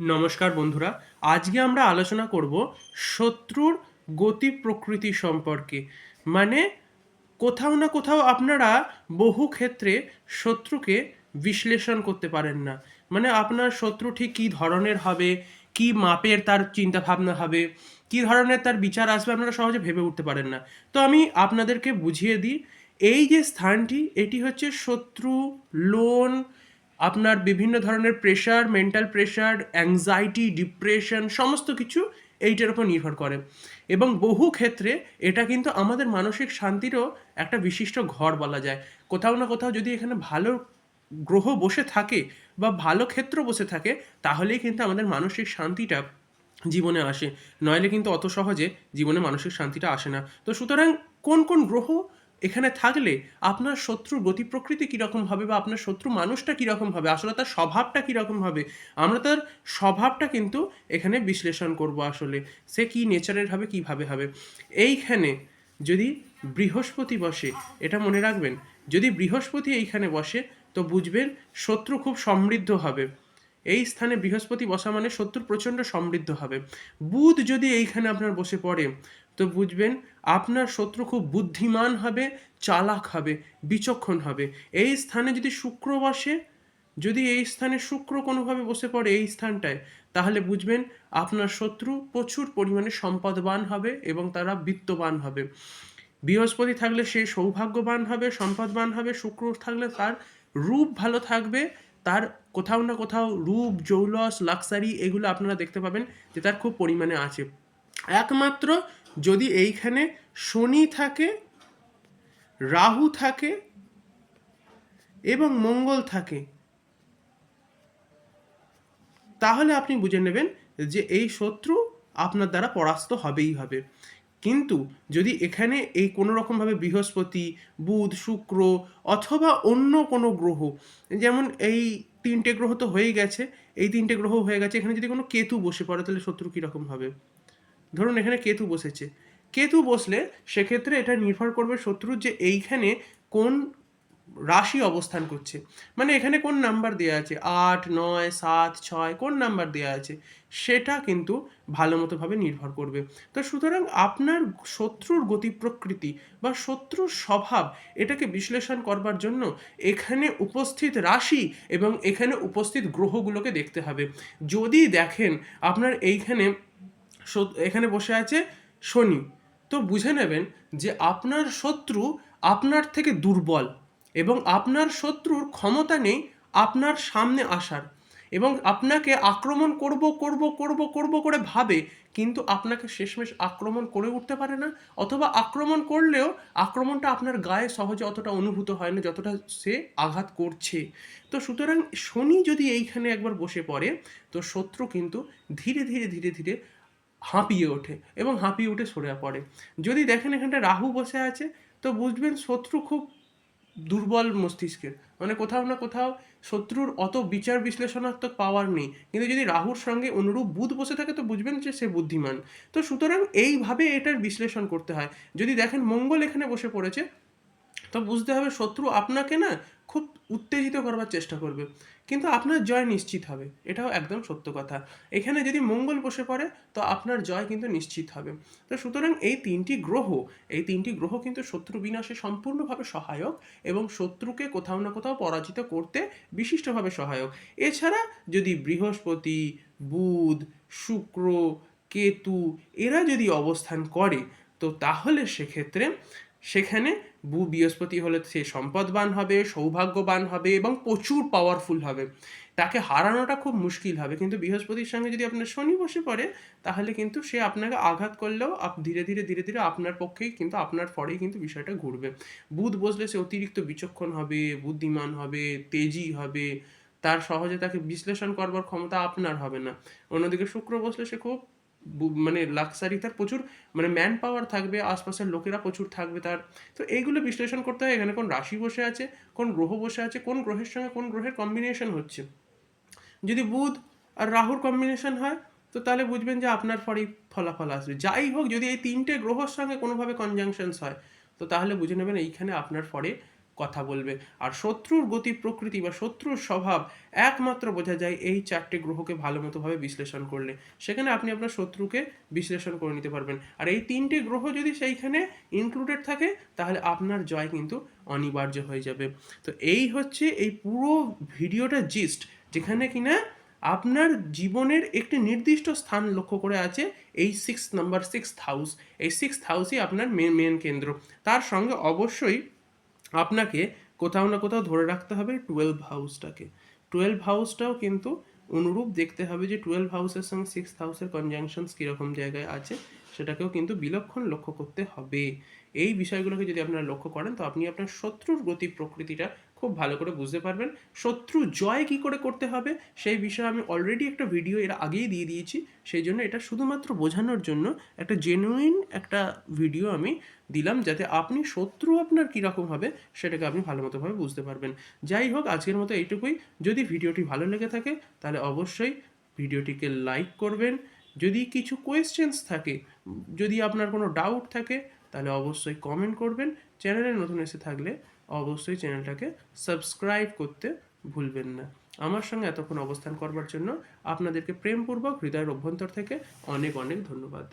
নমস্কার বন্ধুরা, আজকে আমরা আলোচনা করব শত্রুর গতি প্রকৃতি সম্পর্কে। মানে কোথাও না কোথাও আপনারা বহু ক্ষেত্রে শত্রুকে বিশ্লেষণ করতে পারেন না। মানে আপনার শত্রু ঠিক কী ধরনের হবে, কি মাপের তার চিন্তা ভাবনা হবে, কি ধরনের তার বিচার আসবে আপনারা সহজে ভেবে উঠতে পারেন না। তো আমি আপনাদেরকে বুঝিয়ে দিই, এই যে স্থানটি, এটি হচ্ছে শত্রু, লোন আপনার বিভিন্ন ধরনের pressure mental pressure anxiety depression সমস্ত কিছু এইটার উপর নির্ভর করে। এবং বহু ক্ষেত্রে এটা কিন্তু আমাদের মানসিক শান্তিরও একটা বিশিষ্ট ঘর বলা যায়। কোথাও না কোথাও যদি এখানে ভালো গ্রহ বসে থাকে বা ভালো ক্ষেত্র বসে থাকে, তাহলেই কিন্তু আমাদের মানসিক শান্তিটা জীবনে আসে। নইলে কিন্তু অত সহজে জীবনে মানসিক শান্তিটা আসে না। তো সুতরাং কোন কোন গ্রহ এখানে থাকলে আপনার শত্রুর গতি প্রকৃতি কীরকম হবে বা আপনার শত্রু মানুষটা কীরকম হবে, আসলে তার স্বভাবটা কীরকম হবে, আমরা তার স্বভাবটা কিন্তু এখানে বিশ্লেষণ করব আসলে, সে কী নেচারের হবে, কীভাবে হবে। এইখানে যদি বৃহস্পতি বসে, এটা মনে রাখবেন, যদি বৃহস্পতি এইখানে বসে, তো বুঝবেন শত্রু খুব সমৃদ্ধ হবে। এই স্থানে বৃহস্পতি বসা মানে শত্রু প্রচণ্ড সমৃদ্ধ হবে। বুধ যদি এইখানে আপনার বসে পড়ে তো বুঝবেন, আপনার শত্রু খুব বুদ্ধিমান হবে, চালাক হবে, বিচক্ষণ হবে। এই স্থানে যদি শুক্র বসে, যদি এই স্থানে শুক্র কোনোভাবে বসে পড়ে এই স্থানটায়, তাহলে বুঝবেন আপনার শত্রু প্রচুর পরিমাণে সম্পদবান হবে এবং তারা বিত্তবান হবে। বৃহস্পতি থাকলে সে সৌভাগ্যবান হবে, সম্পদবান হবে, শুক্র থাকলে তার রূপ ভালো থাকবে, তার কোথাও না কোথাও রূপ, জৌলস, লাক্সারি এগুলো আপনারা দেখতে পাবেন যে তার খুব পরিমাণে আছে। একমাত্র যদি এইখানে শনি থাকে, রাহু থাকে এবং মঙ্গল থাকে, তাহলে আপনি বুঝে নেবেন যে এই শত্রু আপনার দ্বারা পরাস্ত হবেই হবে। কিন্তু যদি এখানে এই কোনো রকমভাবে বৃহস্পতি, বুধ, শুক্র অথবা অন্য কোনো গ্রহ, যেমন এই তিনটে গ্রহ তো হয়েই গেছে, এই তিনটে গ্রহ হয়ে গেছে, এখানে যদি কোনো কেতু বসে পড়ে, তাহলে শত্রু কীরকম হবে? ধরুন এখানে কেতু বসেছে। কেতু বসলে সেক্ষেত্রে এটা নির্ভর করবে শত্রুর যে এইখানে কোন রাশি অবস্থান করছে। মানে এখানে কোন নাম্বার দেওয়া আছে? আট, নয়, সাত, ছয়, কোন নাম্বার দেওয়া আছে? সেটা কিন্তু ভালো মতোভাবে নির্ভর করবে। তো সুতরাং আপনার শত্রুর গতি প্রকৃতি বা শত্রুর স্বভাব এটাকে বিশ্লেষণ করবার জন্য এখানে উপস্থিত রাশি এবং এখানে উপস্থিত গ্রহগুলোকে দেখতে হবে। যদি দেখেন আপনার এইখানে এখানে বসে আছে শনি। তো বুঝে নেবেন যে আপনার শত্রু আপনার থেকে দুর্বল এবং আপনার শত্রুর ক্ষমতা নেই আপনার সামনে আসার এবং আপনাকে আক্রমণ করব করব করব করব করে ভাবে কিন্তু আপনাকে শেষমেশ আক্রমণ করে উঠতে পারে না অথবা আক্রমণ করলেও আক্রমণটা আপনার গায়ে সহজে অতটা অনুভূত হয় না যতটা সে আঘাত করছে। তো সুতরাং শনি যদি এইখানে একবার বসে পড়ে, তো শত্রু কিন্তু ধীরে ধীরে ধীরে ধীরে হাঁপিয়ে ওঠে এবং হাঁপিয়ে উঠে সরে পড়ে। যদি দেখেন এখানটা রাহু বসে আছে, তো বুঝবেন শত্রু খুব দুর্বল মস্তিষ্কের। মানে কোথাও না কোথাও শত্রুর অত বিচার বিশ্লেষণাত্মক পাওয়ার নেই। কিন্তু যদি রাহুর সঙ্গে অনুরূপ বুধ বসে থাকে, তো বুঝবেন যে সে বুদ্ধিমান। তো সুতরাং এইভাবে এটার বিশ্লেষণ করতে হয়। যদি দেখেন মঙ্গল এখানে বসে পড়েছে তো বুঝতে হবে শত্রু আপনাকে না খুব উত্তেজিত করবার চেষ্টা করবে। কিন্তু আপনার জয় নিশ্চিত হবে, এটাও একদম সত্য কথা। এখানে যদি মঙ্গল বসে পড়ে, তো আপনার জয় কিন্তু নিশ্চিত হবে। তো সুতরাং এই তিনটি গ্রহ, এই তিনটি গ্রহ কিন্তু শত্রু বিনাশে সম্পূর্ণভাবে সহায়ক এবং শত্রুকে কোথাও না কোথাও পরাজিত করতে বিশিষ্টভাবে সহায়ক। এছাড়া যদি বৃহস্পতি, বুধ, শুক্র, কেতু, এরা যদি অবস্থান করে, তো তাহলে সেক্ষেত্রে সেখানে বু বৃহস্পতি হলে সে সম্পদবান হবে, সৌভাগ্যবান হবে এবং প্রচুর পাওয়ারফুল হবে। তাকে হারানোটা খুব মুশকিল হবে। কিন্তু বৃহস্পতির সঙ্গে যদি আপনার শনি বসে পড়ে, তাহলে কিন্তু সে আপনাকে আঘাত করলেও ধীরে ধীরে ধীরে ধীরে আপনার পক্ষেই কিন্তু, আপনার ফরেই কিন্তু বিষয়টা ঘুরবে। বুধ বসলে সে অতিরিক্ত বিচক্ষণ হবে, বুদ্ধিমান হবে, তেজি হবে। তার সহজে তাকে বিশ্লেষণ করবার ক্ষমতা আপনার হবে না। অন্যদিকে শুক্র বসলে সে খুব মানে লাক্সারি তার প্রচুর মানে ম্যান পাওয়ার থাকবে, আশপাশের লোকেরা প্রচুর থাকবে তার। তো এইগুলো বিশ্লেষণ করতে হয়, এখানে কোন রাশি বসে আছে, কোন গ্রহ বসে আছে, কোন গ্রহের সঙ্গে কোন গ্রহের কম্বিনেশন হচ্ছে। যদি বুধ আর রাহুর কম্বিনেশন হয়, তো তাহলে বুঝবেন যে আপনার ফরেই ফলাফল আসবে। যাই হোক, যদি এই তিনটে গ্রহর সঙ্গে কোনোভাবে কনজাংশনস হয়, তো তাহলে বুঝে নেবেন এইখানে আপনার ফরে কথা বলবে। আর শত্রুর গতি প্রকৃতি বা শত্রুর স্বভাব একমাত্র বোঝা যায় এই চারটে গ্রহকে ভালো মতোভাবে বিশ্লেষণ করলে। সেখানে আপনি আপনার শত্রুকে বিশ্লেষণ করে নিতে পারবেন। আর এই তিনটে গ্রহ যদি সেইখানে ইনক্লুডেড থাকে, তাহলে আপনার জয় কিন্তু অনিবার্য হয়ে যাবে। তো এই হচ্ছে এই পুরো ভিডিওটা জিস্ট যেখানে কিনা আপনার জীবনের একটি নির্দিষ্ট স্থান লক্ষ্য করে আছে এই সিক্স নাম্বার সিক্স হাউস এই সিক্স হাউসই আপনার মেন মেন কেন্দ্র। তার সঙ্গে অবশ্যই আপনাকে কোথাও না কোথাও ধরে রাখতে হবে টুয়েলভ হাউসটাকে টুয়েলভ হাউসটাও কিন্তু অনুরূপ দেখতে হবে যে টুয়েলভ হাউসের সঙ্গে সিক্স হাউসের কনজাংশনস কীরকম জায়গায় আছে, সেটাকেও কিন্তু বিলক্ষণ লক্ষ্য করতে হবে। এই বিষয়গুলোকে যদি আপনারা লক্ষ্য করেন, তো আপনি আপনার শত্রুর গতি প্রকৃতিটা খুব ভালো করে বুঝতে পারবেন। শত্রু জয় কি করে করতে হবে, সেই বিষয়ে আমি অলরেডি একটা ভিডিও এর আগেই দিয়ে দিয়েছি। সেই জন্য এটা শুধুমাত্র বোঝানোর জন্য একটা জেনুইন একটা ভিডিও আমি দিলাম যাতে আপনি শত্রু আপনার কীরকম হবে, সেটাকে আপনি ভালো মতোভাবে বুঝতে পারবেন। যাই হোক, আজকের মতো এইটুকুই। যদি ভিডিওটি ভালো লেগে থাকে, তাহলে অবশ্যই ভিডিওটিকে লাইক করবেন। যদি কিছু কোয়েশ্চেন্স থাকে, যদি আপনার কোনো ডাউট থাকে তাহলে অবশ্যই কমেন্ট করবেন। চ্যানেলে নতুন এসে থাকলে অবশ্যই চ্যানেলটাকে সাবস্ক্রাইব করতে ভুলবেন না। আমার সঙ্গে এতক্ষণ অবস্থান করবার জন্য আপনাদেরকে প্রেমপূর্বক হৃদয়ের অভ্যন্তর থেকে অনেক অনেক ধন্যবাদ।